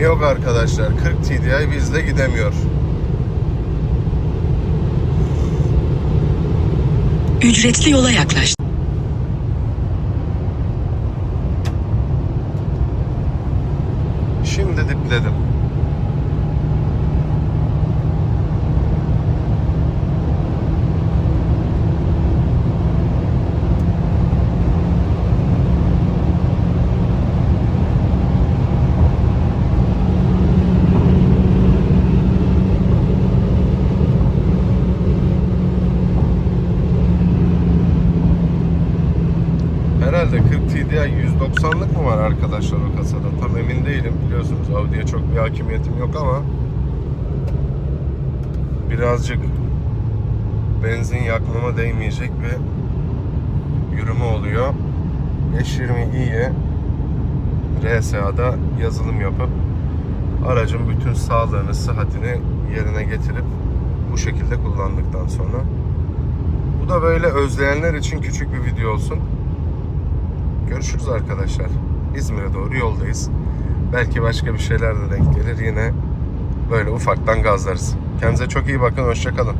yok arkadaşlar. 40 TDI bizde gidemiyor. Ücretli yola yaklaş. Şimdi dipledim. Herhalde 40 TDI 190'lık mı var arkadaşlar o kasada? Tam emin değilim. Biliyorsunuz Audi'ye çok bir hakimiyetim yok ama birazcık benzin yakmama değmeyecek bir yürüme oluyor. 520i'ye RSA'da yazılım yapıp aracın bütün sağlığını, sıhhatini yerine getirip bu şekilde kullandıktan sonra bu da böyle özleyenler için küçük bir video olsun. Görüşürüz arkadaşlar. İzmir'e doğru yoldayız. Belki başka bir şeyler de denk gelir. Yine böyle ufaktan gazlarız. Kendinize çok iyi bakın. Hoşçakalın.